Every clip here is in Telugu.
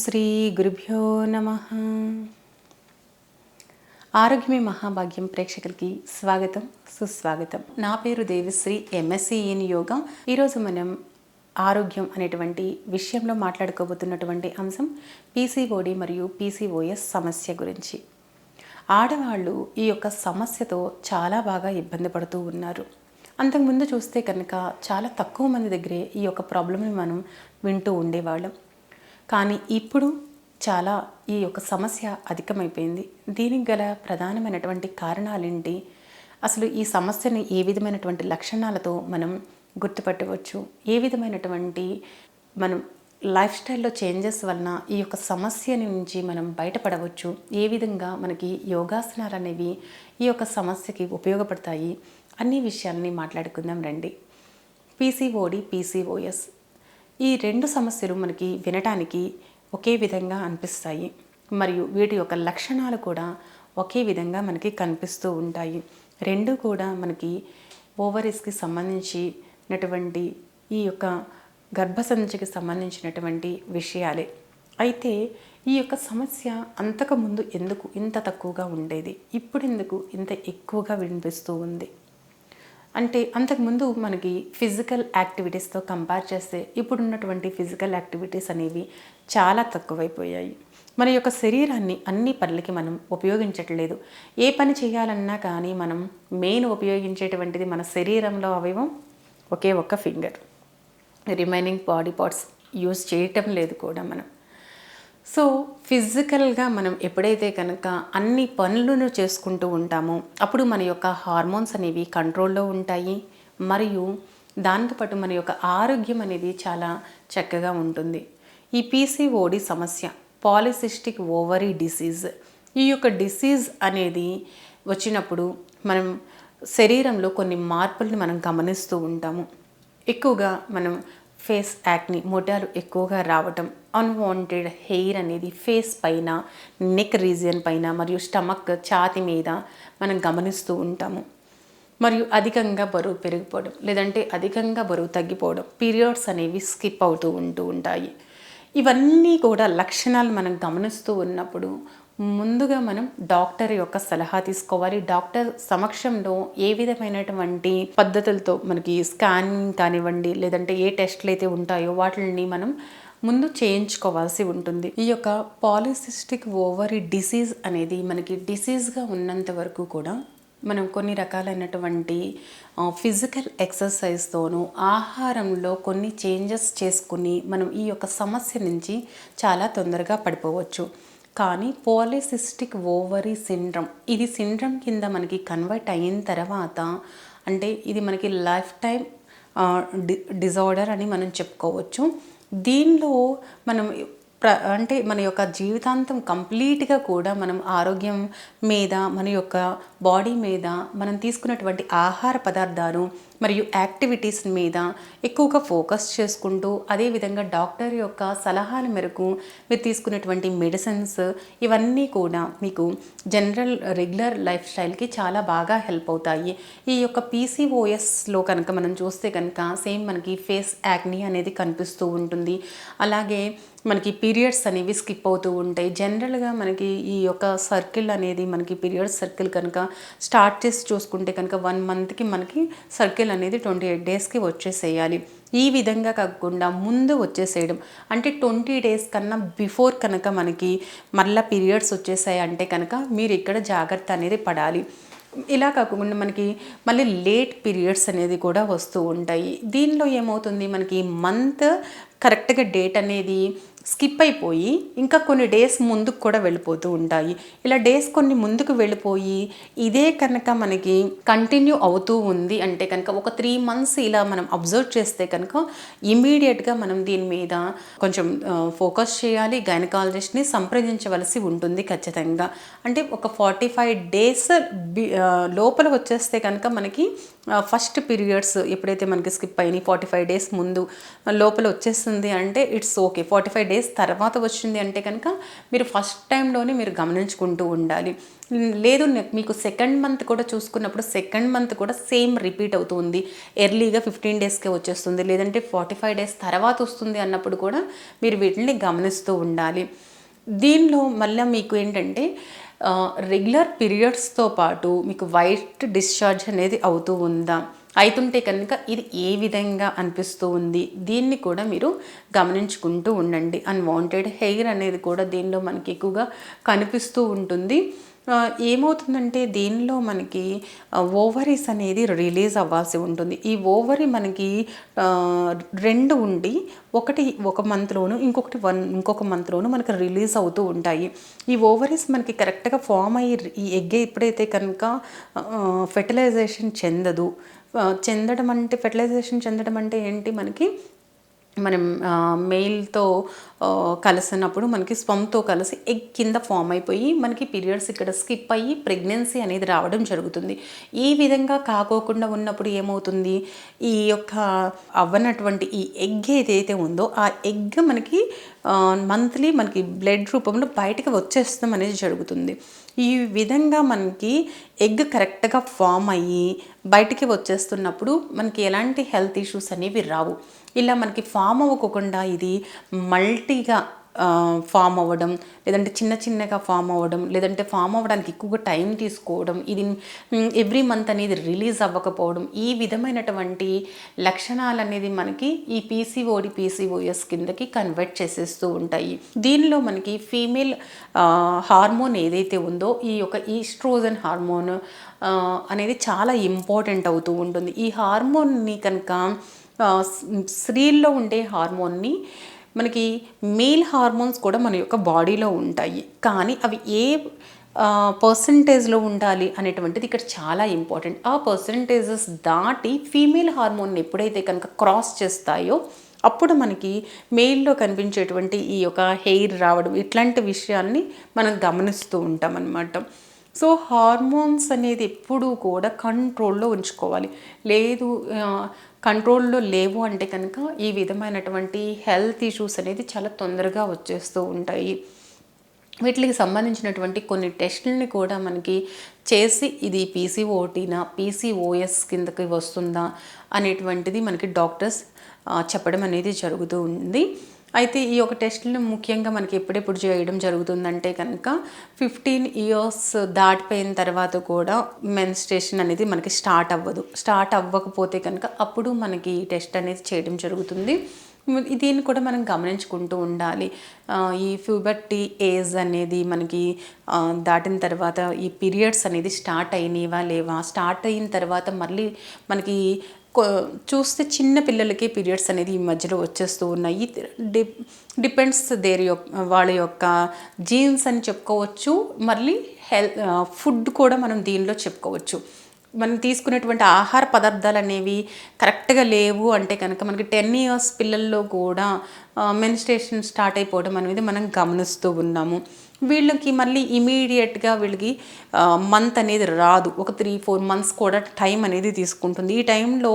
శ్రీ గురుభ్యో నమ. ఆరోగ్యమే మహాభాగ్యం ప్రేక్షకులకి స్వాగతం సుస్వాగతం. నా పేరు దేవిశ్రీ ఎంఎస్సి ఇన్ యోగం. ఈరోజు మనం ఆరోగ్యం అనేటువంటి విషయంలో మాట్లాడుకోబోతున్నటువంటి అంశం పీసీఓడి మరియు పీసీఓఎస్ సమస్య గురించి. ఆడవాళ్ళు ఈ యొక్క సమస్యతో చాలా బాగా ఇబ్బంది పడుతూ ఉన్నారు. అంతకుముందు చూస్తే కనుక చాలా తక్కువ మంది దగ్గరే ఈ యొక్క ప్రాబ్లమ్ని మనం వింటూ ఉండేవాళ్ళం. కానీ ఇప్పుడు చాలా ఈ యొక్క సమస్య అధికమైపోయింది. దీనికి గల ప్రధానమైనటువంటి కారణాలేంటి? అసలు ఈ సమస్యని ఏ విధమైనటువంటి లక్షణాలతో మనం గుర్తుపట్టవచ్చు? ఏ విధమైనటువంటి మనం లైఫ్ స్టైల్లో చేంజెస్ వలన ఈ యొక్క సమస్య నుంచి మనం బయటపడవచ్చు? ఏ విధంగా మనకి యోగాసనాలు అనేవి ఈ యొక్క సమస్యకి ఉపయోగపడతాయి? అన్ని విషయాలని మాట్లాడుకుందాం రండి. పీసీఓడి పీసీఓఎస్ ఈ రెండు సమస్యలు మనకి వినటానికి ఒకే విధంగా అనిపిస్తాయి. మరియు వీటి యొక్క లక్షణాలు కూడా ఒకే విధంగా మనకి కనిపిస్తూ ఉంటాయి. రెండు కూడా మనకి ఓవరీస్కి సంబంధించినటువంటి ఈ యొక్క గర్భసంచికి సంబంధించినటువంటి విషయాలే. అయితే ఈ యొక్క సమస్య అంతకుముందు ఎందుకు ఇంత తక్కువగా ఉండేది? ఇప్పుడు ఎందుకు ఇంత ఎక్కువగా వినిపిస్తూ ఉంది? అంటే అంతకుముందు మనకి ఫిజికల్ యాక్టివిటీస్తో కంపేర్ చేస్తే ఇప్పుడున్నటువంటి ఫిజికల్ యాక్టివిటీస్ అనేవి చాలా తక్కువైపోయాయి. మన యొక్క శరీరాన్ని అన్ని పనులకి మనం ఉపయోగించట్లేదు. ఏ పని చేయాలన్నా కానీ మనం మెయిన్ ఉపయోగించేటువంటిది మన శరీరంలో అవయవం ఒకే ఒక్క finger. Remaining body parts use చేయటం లేదు కూడా మనం. సో ఫిజికల్గా మనం ఎప్పుడైతే కనుక అన్ని పనులను చేసుకుంటూ ఉంటామో అప్పుడు మన యొక్క హార్మోన్స్ అనేవి కంట్రోల్లో ఉంటాయి. మరియు దాంతోపాటు మన యొక్క ఆరోగ్యం అనేది చాలా చక్కగా ఉంటుంది. ఈ పీసీఓడి సమస్య పాలిసిస్టిక్ ఓవరీ డిసీజ్. ఈ యొక్క డిసీజ్ అనేది వచ్చినప్పుడు మనం శరీరంలో కొన్ని మార్పుల్ని మనం గమనిస్తూ ఉంటాము. ఎక్కువగా మనం ఫేస్ యాక్ని మొటాలు ఎక్కువగా రావటం అన్వాంటెడ్ హెయిర్ అనేది ఫేస్ పైన నెక్ రీజియన్ పైన మరియు స్టమక్ ఛాతి మీద మనం గమనిస్తూ ఉంటాము. మరియు అధికంగా బరువు పెరిగిపోవడం లేదంటే అధికంగా బరువు తగ్గిపోవడం పీరియడ్స్ అనేవి స్కిప్ అవుతూ ఉంటూ ఉంటాయి. ఇవన్నీ కూడా లక్షణాలు మనం గమనిస్తూ ఉన్నప్పుడు ముందుగా మనం డాక్టర్ యొక్క సలహా తీసుకోవాలి. డాక్టర్ సమక్షంలో ఏ విధమైనటువంటి పద్ధతులతో మనకి స్కానింగ్ కానివ్వండి లేదంటే ఏ టెస్ట్లు అయితే ఉంటాయో వాటిని మనం ముందు చేయించుకోవాల్సి ఉంటుంది. ఈ యొక్క పాలిసిస్టిక్ ఓవరీ డిసీజ్ అనేది మనకి డిసీజ్గా ఉన్నంత వరకు కూడా మనం కొన్ని రకాలైనటువంటి ఫిజికల్ ఎక్సర్సైజ్తోనూ ఆహారంలో కొన్ని చేంజెస్ చేసుకుని మనం ఈ యొక్క సమస్య నుంచి చాలా తొందరగా పడిపోవచ్చు. కానీ పాలిసిస్టిక్ ఓవరీ సిండ్రమ్ ఇది సిండ్రమ్ కింద మనకి కన్వర్ట్ అయిన తర్వాత అంటే ఇది మనకి లైఫ్ టైం డి డిజార్డర్ అని మనం చెప్పుకోవచ్చు. దీనిలో మనం ప్ర అంటే మన యొక్క జీవితాంతం కంప్లీట్గా కూడా మనం ఆరోగ్యం మీద మన యొక్క బాడీ మీద మనం తీసుకున్నటువంటి ఆహార పదార్థాలు మరియు యాక్టివిటీస్ మీద ఎక్కువగా ఫోకస్ చేసుకుంటూ అదేవిధంగా డాక్టర్ యొక్క సలహాల మేరకు మీరు తీసుకున్నటువంటి మెడిసిన్స్ ఇవన్నీ కూడా మీకు జనరల్ రెగ్యులర్ లైఫ్ స్టైల్కి చాలా బాగా హెల్ప్ అవుతాయి. ఈ యొక్క పీసీఓఎస్లో కనుక మనం చూస్తే కనుక సేమ్ మనకి ఫేస్ యాక్ని అనేది కనిపిస్తూ ఉంటుంది. అలాగే మనకి పీరియడ్స్ అనేవి స్కిప్ అవుతూ ఉంటాయి. జనరల్గా మనకి ఈ యొక్క సర్కిల్ అనేది మనకి పీరియడ్స్ సర్కిల్ కనుక స్టార్ట్ చేసి చూసుకుంటే కనుక వన్ మంత్కి మనకి సర్కిల్ అనేది ట్వంటీ ఎయిట్ డేస్కి వచ్చేసేయాలి. ఈ విధంగా కాకుండా ముందు వచ్చేసేయడం అంటే ట్వంటీ డేస్ కన్నా బిఫోర్ కనుక మనకి మళ్ళీ పీరియడ్స్ వచ్చేసాయి అంటే కనుక మీరు ఇక్కడ జాగ్రత్త అనేది పడాలి. ఇలా కాకుండా మనకి మళ్ళీ లేట్ పీరియడ్స్ అనేది కూడా వస్తూ ఉంటాయి. దీనిలో ఏమవుతుంది? మనకి మంత్ కరెక్ట్గా డేట్ అనేది స్కిప్ అయిపోయి ఇంకా కొన్ని డేస్ ముందుకు కూడా వెళ్ళిపోతూ ఉంటాయి. ఇలా డేస్ కొన్ని ముందుకు వెళ్ళిపోయి ఇదే కనుక మనకి కంటిన్యూ అవుతూ ఉంది అంటే కనుక ఒక త్రీ మంత్స్ ఇలా మనం అబ్జర్వ్ చేస్తే కనుక ఇమీడియట్గా మనం దీని మీద కొంచెం ఫోకస్ చేయాలి గైనకాలజిస్ట్ని సంప్రదించవలసి ఉంటుంది ఖచ్చితంగా. అంటే ఒక ఫార్టీ ఫైవ్ డేస్ లోపల వచ్చేస్తే కనుక మనకి ఫస్ట్ పీరియడ్స్ ఎప్పుడైతే మనకి స్కిప్ అయినాయి ఫార్టీ ఫైవ్ డేస్ ముందు లోపల వచ్చేస్తుంది అంటే it's okay forty five days తర్వాత వచ్చింది అంటే కనుక మీరు ఫస్ట్ టైంలోనే మీరు గమనించుకుంటూ ఉండాలి. లేదు మీకు సెకండ్ మంత్ కూడా చూసుకున్నప్పుడు సెకండ్ మంత్ కూడా సేమ్ రిపీట్ అవుతుంది. ఎర్లీగా ఫిఫ్టీన్ డేస్కే వచ్చేస్తుంది. లేదంటే ఫార్టీ ఫైవ్ డేస్ తర్వాత వస్తుంది అన్నప్పుడు కూడా మీరు వీటిని గమనిస్తూ ఉండాలి. దీనిలో మళ్ళీ మీకు ఏంటంటే రెగ్యులర్ పీరియడ్స్తో పాటు మీకు వైట్ డిశ్చార్జ్ అనేది అవుతూ ఉందా? అవుతుంటే కనుక ఇది ఏ విధంగా అనిపిస్తూ ఉంది? దీన్ని కూడా మీరు గమనించుకుంటూ ఉండండి. అన్వాంటెడ్ హెయిర్ అనేది కూడా దీనిలో మనకి ఎక్కువగా కనిపిస్తూ ఉంటుంది. ఏమవుతుందంటే దీనిలో మనకి ఓవరీస్ అనేది రిలీజ్ అవ్వాల్సి ఉంటుంది. ఈ ఓవరీ మనకి రెండు ఉండి ఒకటి ఒక మంత్లోను ఇంకొకటి వన్ ఇంకొక మంత్లోను మనకి రిలీజ్ అవుతూ ఉంటాయి. ఈ ఓవరీస్ మనకి కరెక్ట్గా ఫామ్ అయ్యి ఈ ఎగ్ ఎప్పుడైతే కనుక ఫెర్టిలైజేషన్ చెందదు చెందడం అంటే ఫెర్టిలైజేషన్ చెందడం అంటే ఏంటి? మనకి మనం మెయిల్తో కలిసినప్పుడు మనకి స్పమ్తో కలిసి ఎగ్ కింద ఫామ్ అయిపోయి మనకి పీరియడ్స్ ఇక్కడ స్కిప్ అయ్యి ప్రెగ్నెన్సీ అనేది రావడం జరుగుతుంది. ఈ విధంగా కాకోకుండా ఉన్నప్పుడు ఏమవుతుంది? ఈ యొక్క అవ్వనటువంటి ఈ ఎగ్ ఏదైతే ఉందో ఆ ఎగ్ మనకి మంత్లీ మనకి బ్లడ్ రూపంలో బయటకు వచ్చేస్తాం అనేది జరుగుతుంది. ఈ విధంగా మనకి ఎగ్ కరెక్ట్గా ఫామ్ అయ్యి బయటికి వచ్చేస్తున్నప్పుడు మనకి ఎలాంటి హెల్త్ ఇష్యూస్ అనేవి రావు. ఇలా మనకి ఫామ్ అవ్వకుండా ఇది మల్టీగా ఫామ్ అవ్వడం లేదంటే చిన్న చిన్నగా ఫామ్ అవ్వడం లేదంటే ఫామ్ అవ్వడానికి ఎక్కువగా టైం తీసుకోవడం ఇది ఎవ్రీ మంత్ అనేది రిలీజ్ అవ్వకపోవడం ఈ విధమైనటువంటి లక్షణాలు అనేది మనకి ఈ పీసీఓడి పీసీఓఎస్ కిందకి కన్వర్ట్ చేసేస్తూ ఉంటాయి. దీనిలో మనకి ఫీమేల్ హార్మోన్ ఏదైతే ఉందో ఈ యొక్క ఈస్ట్రోజన్ హార్మోన్ అనేది చాలా ఇంపార్టెంట్ అవుతూ ఉంటుంది. ఈ హార్మోన్ని కనుక స్త్రీల్లో ఉండే హార్మోన్ని మనకి మేల్ హార్మోన్స్ కూడా మన యొక్క బాడీలో ఉంటాయి. కానీ అవి ఏ పర్సంటేజ్లో ఉండాలి అనేటువంటిది ఇక్కడ చాలా ఇంపార్టెంట్ ఆ పర్సంటేజెస్ దాటి ఫీమేల్ హార్మోన్ ఎప్పుడైతే కనుక క్రాస్ చేస్తాయో అప్పుడు మనకి మెయిల్లో కనిపించేటువంటి ఈ యొక్క హెయిర్ రావడం ఇట్లాంటి విషయాన్ని మనం గమనిస్తూ ఉంటాం అన్నమాట సో హార్మోన్స్ అనేది ఎప్పుడూ కూడా కంట్రోల్లో ఉంచుకోవాలి. లేదు కంట్రోల్లో లేవు అంటే కనుక ఈ విధమైనటువంటి హెల్త్ ఇష్యూస్ అనేది చాలా తొందరగా వచ్చేస్తూ ఉంటాయి. వీటికి సంబంధించినటువంటి కొన్ని టెస్టులని కూడా మనకి చేసి ఇది పీసీఓటీనా పీసీఓఎస్ కిందకి వస్తుందా అనేటువంటిది మనకి డాక్టర్స్ చెప్పడం అనేది జరుగుతూ ఉంది. అయితే ఈ యొక్క టెస్ట్ని ముఖ్యంగా మనకి ఎప్పుడెప్పుడు చేయడం జరుగుతుందంటే కనుక ఫిఫ్టీన్ ఇయర్స్ దాటిపోయిన తర్వాత కూడా మెన్స్ట్రేషన్ అనేది మనకి స్టార్ట్ అవ్వదు. స్టార్ట్ అవ్వకపోతే కనుక అప్పుడు మనకి ఈ టెస్ట్ అనేది చేయడం జరుగుతుంది. దీన్ని కూడా మనం గమనించుకుంటూ ఉండాలి. ఈ ఫ్యూబర్టీ ఏజ్ అనేది మనకి దాటిన తర్వాత ఈ పీరియడ్స్ అనేది స్టార్ట్ అయినవా లేవా? స్టార్ట్ అయిన తర్వాత మళ్ళీ మనకి చూస్తే చిన్న పిల్లలకి పీరియడ్స్ అనేది ఈ మధ్యలో వచ్చేస్తూ ఉన్నాయి. డి డిపెండ్స్ దేర్ యొక్క వాళ్ళ యొక్క జీన్స్ అని చెప్పుకోవచ్చు. మళ్ళీ హెల్త్ ఫుడ్ కూడా మనం దీనిలో చెప్పుకోవచ్చు. మనం తీసుకునేటువంటి ఆహార పదార్థాలు అనేవి కరెక్ట్గా లేవు అంటే కనుక మనకి టెన్ ఇయర్స్ పిల్లల్లో కూడా మెన్స్ట్రేషన్ స్టార్ట్ అయిపోవడం అనేది మనం గమనిస్తూ ఉన్నాము. వీళ్ళకి మళ్ళీ ఇమీడియట్గా వీళ్ళకి మంత్ అనేది రాదు. ఒక త్రీ ఫోర్ మంత్స్ కూడా టైం అనేది తీసుకుంటుంది. ఈ టైంలో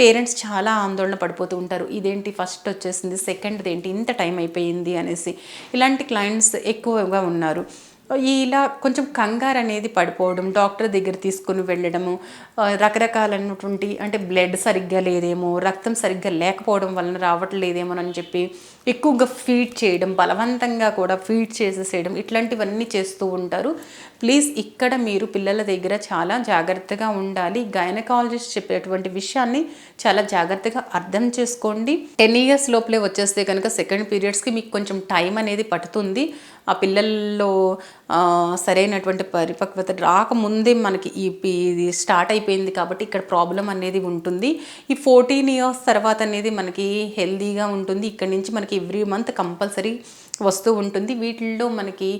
పేరెంట్స్ చాలా ఆందోళన పడిపోతూ ఉంటారు. ఇదేంటి ఫస్ట్ వచ్చేసింది సెకండ్ది ఏంటి ఇంత టైం అయిపోయింది అనేసి. ఇలాంటి క్లయింట్స్ ఎక్కువగా ఉన్నారు. ఇలా కొంచెం కంగారు అనేది పడిపోవడం డాక్టర్ దగ్గర తీసుకుని వెళ్ళడము రకరకాలైనటువంటి అంటే బ్లడ్ సరిగ్గా లేదేమో రక్తం సరిగ్గా లేకపోవడం వలన రావట్లేదేమో అని చెప్పి ఎక్కువగా ఫీడ్ చేయడం బలవంతంగా కూడా ఫీడ్ చేసేసేయడం ఇట్లాంటివన్నీ చేస్తూ ఉంటారు. ప్లీజ్ ఇక్కడ మీరు పిల్లల దగ్గర చాలా జాగ్రత్తగా ఉండాలి. గైనకాలజిస్ట్ చెప్పేటువంటి విషయాన్ని చాలా జాగ్రత్తగా అర్థం చేసుకోండి. టెన్ ఇయర్స్ లోపలే వచ్చేస్తే కనుక సెకండ్ పీరియడ్స్కి మీకు కొంచెం టైం అనేది పడుతుంది. ఆ పిల్లల్లో సరైనటువంటి పరిపక్వత రాకముందే మనకి ఈ ఇది స్టార్ట్ అయిపోయింది కాబట్టి ఇక్కడ ప్రాబ్లం అనేది ఉంటుంది. ఈ ఫోర్టీన్ ఇయర్స్ తర్వాత అనేది మనకి హెల్దీగా ఉంటుంది. ఇక్కడ నుంచి మనకి ఎవ్రీ మంత్ కంపల్సరీ వస్తూ ఉంటుంది. వీటిల్లో మనకి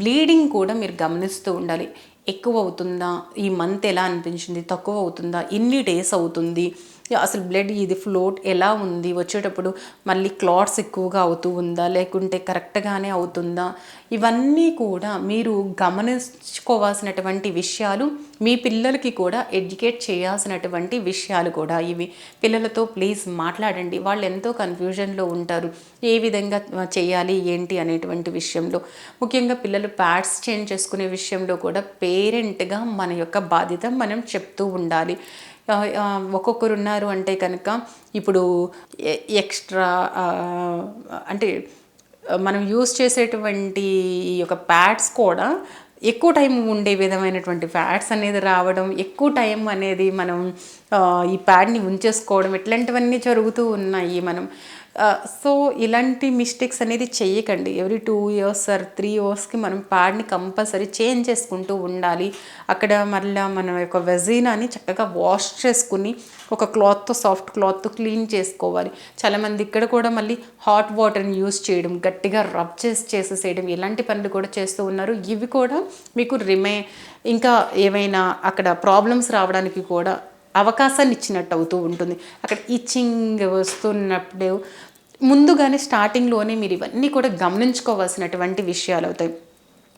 బ్లీడింగ్ కూడా మీరు గమనిస్తూ ఉండాలి. ఎక్కువ అవుతుందా? ఈ మంత్ ఎలా అనిపించింది? తక్కువ అవుతుందా? ఎన్ని డేస్ అవుతుంది? అసలు బ్లడ్ ఇది ఫ్లోట్ ఎలా ఉంది? వచ్చేటప్పుడు మళ్ళీ క్లాట్స్ ఎక్కువగా అవుతూ ఉందా? లేకుంటే కరెక్ట్గానే అవుతుందా? ఇవన్నీ కూడా మీరు గమనించుకోవాల్సినటువంటి విషయాలు మీ పిల్లలకి కూడా ఎడ్యుకేట్ చేయాల్సినటువంటి విషయాలు కూడా ఇవి. పిల్లలతో ప్లీజ్ మాట్లాడండి. వాళ్ళు ఎంతో కన్ఫ్యూజన్లో ఉంటారు. ఏ విధంగా చేయాలి? ఏంటి? అనేటువంటి విషయంలో. ముఖ్యంగా పిల్లలు ప్యాడ్స్ చేంజ్ చేసుకునే విషయంలో కూడా పేరెంట్గా మన యొక్క బాధ్యత మనం చెప్తూ ఉండాలి. ఒక్కొక్కరు ఉన్నారు అంటే కనుక ఇప్పుడు ఎక్స్ట్రా అంటే మనం యూస్ చేసేటువంటి ఈ యొక్క ప్యాడ్స్ కూడా ఎక్కువ టైం ఉండే విధమైనటువంటి ఫ్యాట్స్ అనేది రావడం ఎక్కువ టైం అనేది మనం ఈ ప్యాడ్ని ఉంచేసుకోవడం ఇట్లాంటివన్నీ జరుగుతూ ఉన్నాయి మనం. సో ఇలాంటి మిస్టేక్స్ అనేది చేయకండి. Every two years or three ఇయర్స్కి మనం ప్యాడ్ని కంపల్సరీ చేంజ్ చేసుకుంటూ ఉండాలి. అక్కడ మళ్ళీ మన యొక్క వెజీనాని చక్కగా వాష్ చేసుకుని ఒక క్లాత్తో సాఫ్ట్ క్లాత్తో క్లీన్ చేసుకోవాలి. చాలామంది ఇక్కడ కూడా మళ్ళీ హాట్ వాటర్ని యూస్ చేయడం గట్టిగా రబ్ చేసి చేసేసేయడం ఇలాంటి పనులు కూడా చేస్తూ ఉన్నారు. ఇవి కూడా మీకు రిమే ఇంకా ఏమైనా అక్కడ ప్రాబ్లమ్స్ రావడానికి కూడా అవకాశాన్ని ఇచ్చినట్టు అవుతూ ఉంటుంది. అక్కడ ఇచ్చింగ్ వస్తున్నప్పుడు ముందుగానే స్టార్టింగ్లోనే మీరు ఇవన్నీ కూడా గమనించుకోవాల్సినటువంటి విషయాలు అవుతాయి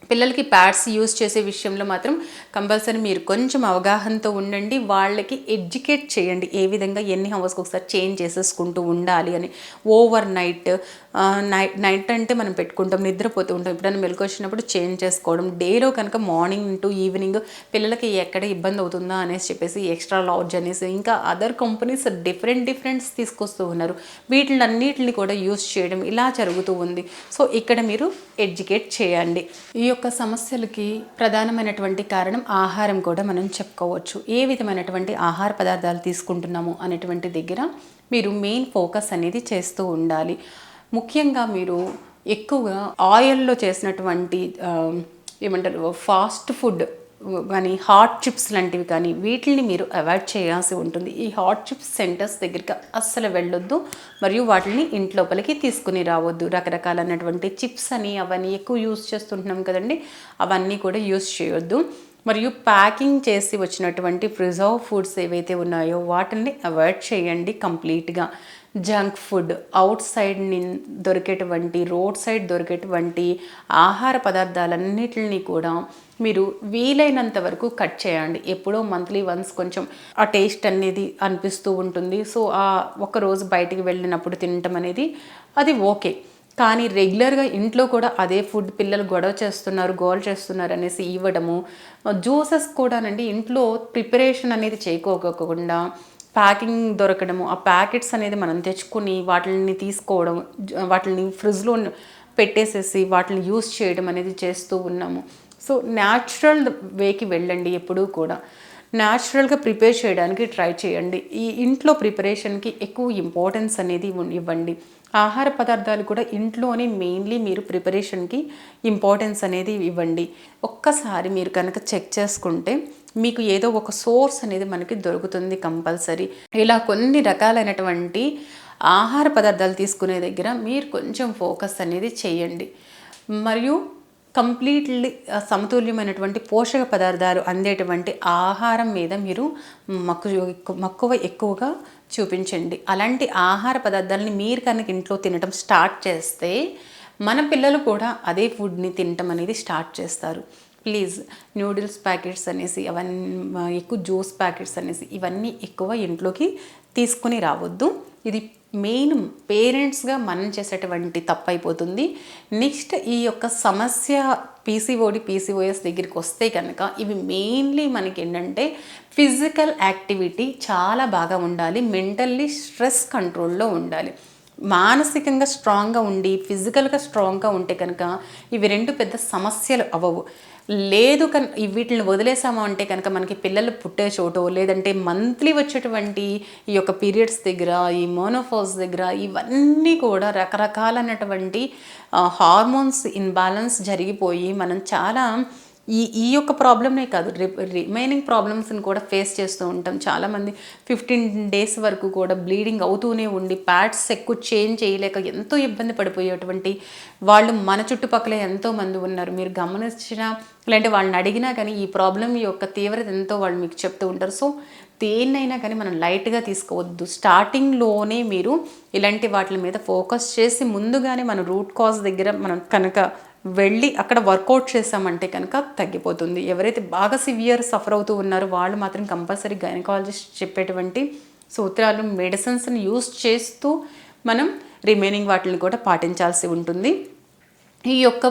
పిల్లలకి ప్యాడ్స్ యూస్ చేసే విషయంలో మాత్రం కంపల్సరీ మీరు కొంచెం అవగాహనతో ఉండండి. వాళ్ళకి ఎడ్యుకేట్ చేయండి. ఏ విధంగా ఎన్ని హవర్స్కి ఒకసారి చేంజ్ చేసేసుకుంటూ ఉండాలి అని. ఓవర్ నైట్ నైట్ నైట్ అంటే మనం పెట్టుకుంటాం నిద్రపోతూ ఉంటాం. ఎప్పుడైనా మెలకు వచ్చినప్పుడు చేంజ్ చేసుకోవడం. డేలో కనుక మార్నింగ్ టు ఈవినింగ్ పిల్లలకి ఎక్కడ ఇబ్బంది అవుతుందా అనేసి చెప్పేసి ఎక్స్ట్రా లాడ్జ్ అనేసి ఇంకా అదర్ కంపెనీస్ డిఫరెంట్ డిఫరెంట్స్ తీసుకొస్తూ ఉన్నారు. వీటిలన్నిటిని కూడా యూస్ చేయడం ఇలా జరుగుతూ ఉంది. సో ఇక్కడ మీరు ఎడ్యుకేట్ చేయండి. ఈ యొక్క సమస్యలకి ప్రధానమైనటువంటి కారణం ఆహారం కూడా మనం చెప్పుకోవచ్చు. ఏ విధమైనటువంటి ఆహార పదార్థాలు తీసుకుంటున్నాము అనేటువంటి దగ్గర మీరు మెయిన్ ఫోకస్ అనేది చేస్తూ ఉండాలి. ముఖ్యంగా మీరు ఎక్కువగా ఆయిల్లో చేసినటువంటి ఏమంటారు ఫాస్ట్ ఫుడ్ కానీ హాట్ చిప్స్ లాంటివి కానీ వీటిని మీరు అవాయిడ్ చేయాల్సి ఉంటుంది. ఈ హాట్ చిప్స్ సెంటర్స్ దగ్గరికి అస్సలు వెళ్ళొద్దు. మరియు వాటిని ఇంట్లోపలికి తీసుకుని రావద్దు. రకరకాలైనటువంటి చిప్స్ అని అవన్నీ ఎక్కువ యూస్ చేస్తుంటున్నాం కదండి. అవన్నీ కూడా యూస్ చేయొద్దు. మరియు ప్యాకింగ్ చేసి వచ్చినటువంటి ప్రిజర్వ్ ఫుడ్స్ ఏవైతే ఉన్నాయో వాటిని అవాయిడ్ చేయండి కంప్లీట్గా. జంక్ ఫుడ్ అవుట్ సైడ్ దొరికేటువంటి రోడ్ సైడ్ దొరికేటువంటి ఆహార పదార్థాలన్నిటిని కూడా మీరు వీలైనంత వరకు కట్ చేయండి. ఎప్పుడో మంత్లీ వన్స్ కొంచెం ఆ టేస్ట్ అనేది అనిపిస్తూ ఉంటుంది. సో ఆ ఒక రోజు బయటికి వెళ్ళినప్పుడు తినటం అనేది అది ఓకే. కానీ రెగ్యులర్గా ఇంట్లో కూడా అదే ఫుడ్ పిల్లలు గొడవ చేస్తున్నారు గోల్ చేస్తున్నారు అనేసి ఇవ్వడము జ్యూసెస్ కూడానండి ఇంట్లో ప్రిపరేషన్ అనేది చేయకోకుండా ప్యాకింగ్ దొరకడము ఆ ప్యాకెట్స్ అనేది మనం తెచ్చుకొని వాటిని తీసుకోవడం వాటిని ఫ్రిడ్జ్లో పెట్టేసేసి వాటిని యూస్ చేయడం అనేది చేస్తూ ఉన్నాము. సో న్యాచురల్ వేకి వెళ్ళండి ఎప్పుడూ కూడా. న్యాచురల్గా ప్రిపేర్ చేయడానికి ట్రై చేయండి. ఈ ఇంట్లో ప్రిపరేషన్కి ఎక్కువ ఇంపార్టెన్స్ అనేది ఇవ్వండి. ఆహార పదార్థాలు కూడా ఇంట్లోనే మెయిన్లీ మీరు ప్రిపరేషన్కి ఇంపార్టెన్స్ అనేది ఇవ్వండి. ఒక్కసారి మీరు కనుక చెక్ చేసుకుంటే మీకు ఏదో ఒక సోర్స్ అనేది మనకి దొరుకుతుంది కంపల్సరీ. ఇలా కొన్ని రకాలైనటువంటి ఆహార పదార్థాలు తీసుకునే దగ్గర మీరు కొంచెం ఫోకస్ అనేది చేయండి. మరియు కంప్లీట్లీ సమతుల్యమైనటువంటి పోషక పదార్థాలు అందేటువంటి ఆహారం మీద మీరు మక్కువ మక్కువ ఎక్కువగా చూపించండి. అలాంటి ఆహార పదార్థాలని మీరు కనుక ఇంట్లో తినటం స్టార్ట్ చేస్తే మన పిల్లలు కూడా అదే ఫుడ్ని తినటం అనేది స్టార్ట్ చేస్తారు. ప్లీజ్ నూడిల్స్ ప్యాకెట్స్ అనేసి అవన్నీ ఎక్కువ జ్యూస్ ప్యాకెట్స్ అనేసి ఇవన్నీ ఎక్కువ ఇంట్లోకి తీసుకుని రావద్దు. ఇది మెయిన్ పేరెంట్స్గా మనం చేసేటువంటి తప్పు అయిపోతుంది నెక్స్ట్ ఈ యొక్క సమస్య పీసీఓడి పీసీఓఎస్ దగ్గరికి వస్తే కనుక ఇవి మెయిన్లీ మనకి ఏంటంటే ఫిజికల్ యాక్టివిటీ చాలా బాగా ఉండాలి. మెంటల్లీ స్ట్రెస్ కంట్రోల్లో ఉండాలి. మానసికంగా స్ట్రాంగ్గా ఉండి ఫిజికల్గా స్ట్రాంగ్గా ఉంటే కనుక ఇవి రెండు పెద్ద సమస్యలు అవ్వవు. లేదు కన్ వీటిని వదిలేసాము అంటే కనుక మనకి పిల్లలు పుట్టే చోటు లేదంటే మంత్లీ వచ్చేటువంటి ఈ యొక్క పీరియడ్స్ దగ్గర ఈ మోనోఫోస్ దగ్గర ఇవన్నీ కూడా రకరకాలైనటువంటి హార్మోన్స్ ఇన్బ్యాలెన్స్ జరిగిపోయి మనం చాలా ఈ ఈ యొక్క ప్రాబ్లమే కాదు రిమైనింగ్ ప్రాబ్లమ్స్ని కూడా ఫేస్ చేస్తూ ఉంటాం. చాలామంది ఫిఫ్టీన్ డేస్ వరకు కూడా బ్లీడింగ్ అవుతూనే ఉండి ప్యాడ్స్ ఎక్కువ చేంజ్ చేయలేక ఎంతో ఇబ్బంది పడిపోయేటువంటి వాళ్ళు మన చుట్టుపక్కల ఎంతోమంది ఉన్నారు. మీరు గమనించిన లేదంటే వాళ్ళని అడిగినా కానీ ఈ ప్రాబ్లం యొక్క తీవ్రత ఎంతో వాళ్ళు మీకు చెప్తూ ఉంటారు. సో దేన్నైనా కానీ మనం లైట్గా తీసుకోవద్దు. స్టార్టింగ్లోనే మీరు ఇలాంటి వాటి మీద ఫోకస్ చేసి ముందుగానే మన రూట్ కాజ్ దగ్గర మనం కనుక వెళ్ళి అక్కడ వర్కౌట్ చేసామంటే కనుక తగ్గిపోతుంది. ఎవరైతే బాగా సివియర్ సఫర్ అవుతూ ఉన్నారో వాళ్ళు మాత్రం కంపల్సరీ గైనకాలజిస్ట్ చెప్పేటువంటి సూత్రాలు మెడిసిన్స్ని యూస్ చేస్తూ మనం రిమైనింగ్ వాటిని కూడా పాటించాల్సి ఉంటుంది. ఈ యొక్క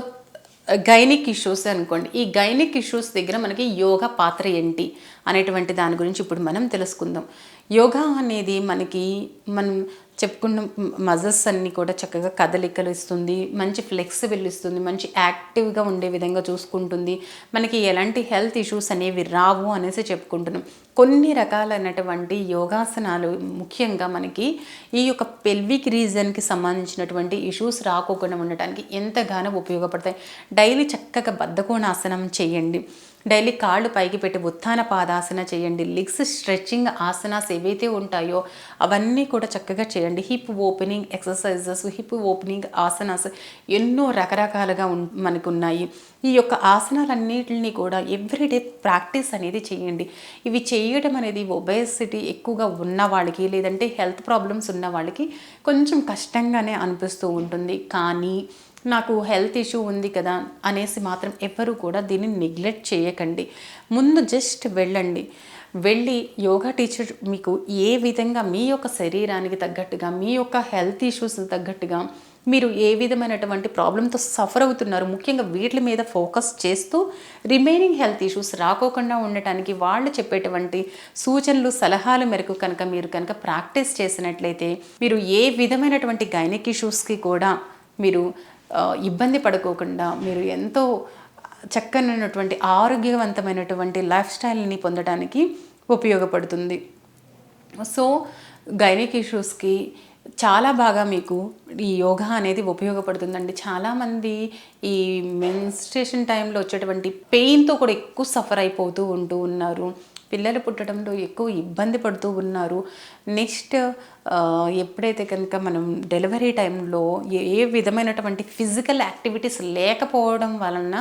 గైనిక్ ఇష్యూస్ అనుకోండి. ఈ గైనిక్ ఇష్యూస్ దగ్గర మనకి యోగా పాత్ర ఏంటి అనేటువంటి దాని గురించి ఇప్పుడు మనం తెలుసుకుందాం. యోగా అనేది మనకి మనం చెప్పుకున్న మజల్స్ అన్నీ కూడా చక్కగా కదలికలు ఇస్తుంది మంచి ఫ్లెక్సిబుల్ ఇస్తుంది మంచి యాక్టివ్గా ఉండే విధంగా చూసుకుంటుంది. మనకి ఎలాంటి హెల్త్ ఇష్యూస్ అనేవి రావు అనేసి చెప్పుకుంటున్నాం. కొన్ని రకాలైనటువంటి యోగాసనాలు ముఖ్యంగా మనకి ఈ యొక్క పెల్విక్ రీజన్కి సంబంధించినటువంటి ఇష్యూస్ రాకోకుండా ఉండటానికి ఎంతగానో ఉపయోగపడతాయి. డైలీ చక్కగా బద్ధకోణాసనం చేయండి. డైలీ కాళ్ళు పైకి పెట్టి ఉత్థాన పాదాసన చేయండి. లిగ్స్ స్ట్రెచ్చింగ్ ఆసనాస్ ఏవైతే ఉంటాయో అవన్నీ కూడా చక్కగా చేయండి. Hip opening exercises hip opening asanas ఎన్నో రకరకాలుగా మనకు ఉన్నాయి ఈ యొక్క ఆసనాలన్నిటిని కూడా ఎవ్రీడే ప్రాక్టీస్ అనేది చేయండి. ఇవి చేయడం అనేది ఒబేసిటీ ఎక్కువగా ఉన్న వాళ్ళకి లేదంటే హెల్త్ ప్రాబ్లమ్స్ ఉన్న వాళ్ళకి కొంచెం కష్టంగానే అనిపిస్తూ ఉంటుంది. కానీ నాకు హెల్త్ ఇష్యూ ఉంది కదా అనేసి మాత్రం ఎవ్వరూ కూడా దీన్ని నెగ్లెక్ట్ చేయకండి. ముందు జస్ట్ వెళ్ళండి. వెళ్ళి యోగా టీచర్ మీకు ఏ విధంగా మీ యొక్క శరీరానికి తగ్గట్టుగా మీ యొక్క హెల్త్ ఇష్యూస్ తగ్గట్టుగా మీరు ఏ విధమైనటువంటి ప్రాబ్లంతో సఫర్ అవుతున్నారు ముఖ్యంగా వీటి మీద ఫోకస్ చేస్తూ రిమైనింగ్ హెల్త్ ఇష్యూస్ రాకోకుండా ఉండటానికి వాళ్ళు చెప్పేటువంటి సూచనలు సలహాల మేరకు కనుక మీరు కనుక ప్రాక్టీస్ చేసినట్లయితే మీరు ఏ విధమైనటువంటి గైనిక్ ఇష్యూస్కి కూడా మీరు ఇబ్బంది పడుకోకుండా మీరు ఎంతో చక్కనైనటువంటి ఆరోగ్యవంతమైనటువంటి లైఫ్ స్టైల్ని పొందడానికి ఉపయోగపడుతుంది. సో గైనిక్ ఇష్యూస్కి చాలా బాగా మీకు ఈ యోగా అనేది ఉపయోగపడుతుందండి. చాలామంది ఈ మెన్స్ట్రేషన్ టైంలో వచ్చేటువంటి పెయిన్తో కూడా ఎక్కువ సఫర్ అయిపోతూ ఉంటూ ఉన్నారు. పిల్లలు పుట్టడంలో ఎక్కువ ఇబ్బంది పడుతూ ఉన్నారు. నెక్స్ట్ ఎప్పుడైతే కనుక మనం డెలివరీ టైంలో ఏ విధమైనటువంటి ఫిజికల్ యాక్టివిటీస్ లేకపోవడం వలన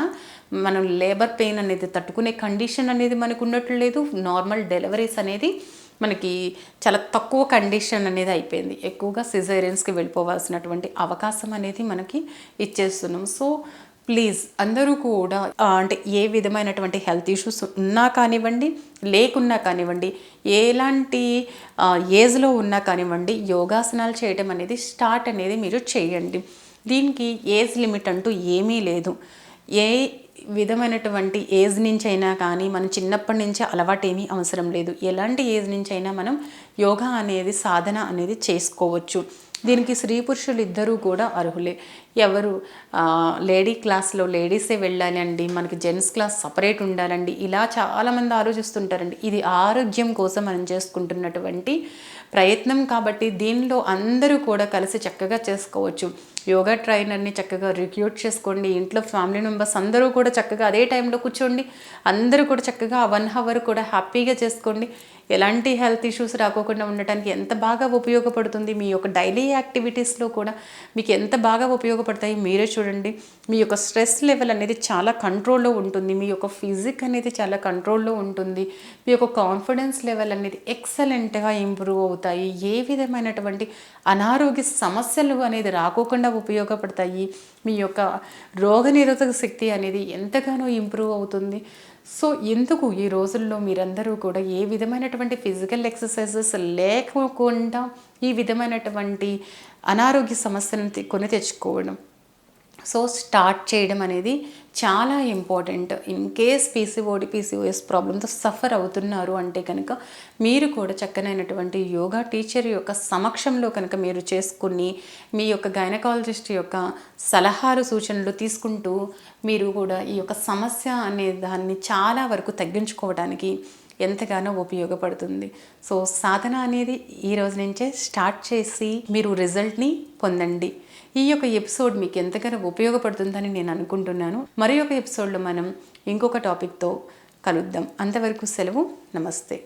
మనం లేబర్ పెయిన్ అనేది తట్టుకునే కండిషన్ అనేది మనకు ఉన్నట్లు లేదు. నార్మల్ డెలివరీస్ అనేది మనకి చాలా తక్కువ కండిషన్ అనేది అయిపోయింది. ఎక్కువగా సిజేరియన్స్కి వెళ్ళిపోవాల్సినటువంటి అవకాశం అనేది మనకి ఇచ్చేస్తున్నాం. సో ప్లీజ్ అందరూ కూడా అంటే ఏ విధమైనటువంటి హెల్త్ ఇష్యూస్ ఉన్నా కానివ్వండి లేకున్నా కానివ్వండి ఎలాంటి ఏజ్లో ఉన్నా కానివ్వండి యోగాసనాలు చేయడం అనేది స్టార్ట్ అనేది మీరు చేయండి. దీనికి ఏజ్ లిమిట్ అంటూ ఏమీ లేదు. ఏ విధమైనటువంటి ఏజ్ నుంచి అయినా కానీ మనం చిన్నప్పటి నుంచే అలవాటు ఏమీ అవసరం లేదు. ఎలాంటి ఏజ్ నుంచి అయినా మనం యోగా అనేది సాధన అనేది చేసుకోవచ్చు. దీనికి స్త్రీ పురుషులు ఇద్దరూ కూడా అర్హులే. ఎవరు లేడీ క్లాస్లో లేడీసే వెళ్ళాలి అండి మనకి జెంట్స్ క్లాస్ సపరేట్ ఉండాలండి ఇలా చాలామంది ఆలోచిస్తుంటారండి. ఇది ఆరోగ్యం కోసం మనం చేసుకుంటున్నటువంటి ప్రయత్నం కాబట్టి దీనిలో అందరూ కూడా కలిసి చక్కగా చేసుకోవచ్చు. యోగా ట్రైనర్ని చక్కగా రిక్రూట్ చేసుకోండి ఇంట్లో ఫ్యామిలీ మెంబర్స్ అందరూ కూడా చక్కగా అదే టైంలో కూర్చోండి అందరూ కూడా చక్కగా వన్ అవర్ కూడా హ్యాపీగా చేసుకోండి. ఎలాంటి హెల్త్ ఇష్యూస్ రాకోకుండా ఉండటానికి ఎంత బాగా ఉపయోగపడుతుంది? మీ యొక్క డైలీ యాక్టివిటీస్లో కూడా మీకు ఎంత బాగా ఉపయోగపడతాయి? మీరే చూడండి. మీ యొక్క స్ట్రెస్ లెవెల్ అనేది చాలా కంట్రోల్లో ఉంటుంది. మీ యొక్క ఫిజిక్ అనేది చాలా కంట్రోల్లో ఉంటుంది. మీ యొక్క కాన్ఫిడెన్స్ లెవెల్ అనేది ఎక్సలెంట్గా ఇంప్రూవ్ అవుతాయి. ఏ విధమైనటువంటి అనారోగ్య సమస్యలు అనేది రాకోకుండా ఉపయోగపడతాయి. మీ యొక్క రోగనిరోధక శక్తి అనేది ఎంతగానో ఇంప్రూవ్ అవుతుంది. సో ఎందుకు ఈ రోజుల్లో మీరందరూ కూడా ఏ విధమైనటువంటి ఫిజికల్ ఎక్సర్సైజెస్ లేకుండా ఈ విధమైనటువంటి అనారోగ్య సమస్యలను కొని తెచ్చుకోవడం? సో స్టార్ట్ చేయడం అనేది చాలా important in case PCOD PCOS ప్రాబ్లంతో సఫర్ అవుతున్నారు అంటే కనుక మీరు కూడా చక్కనైనటువంటి యోగా టీచర్ యొక్క సమక్షంలో కనుక మీరు చేసుకుని మీ యొక్క గైనకాలజిస్ట్ యొక్క సలహాలు సూచనలు తీసుకుంటూ మీరు కూడా ఈ యొక్క సమస్య అనే దాన్ని చాలా వరకు తగ్గించుకోవడానికి ఎంతగానో ఉపయోగపడుతుంది. సో సాధన అనేది ఈ రోజు నుంచే స్టార్ట్ చేసి మీరు రిజల్ట్ని పొందండి. ఈ యొక్క ఎపిసోడ్ మీకు ఎంతగానో ఉపయోగపడుతుందని నేను అనుకుంటున్నాను. మరి ఒక ఎపిసోడ్లో మనం ఇంకొక టాపిక్తో కలుద్దాం. అంతవరకు సెలవు. నమస్తే.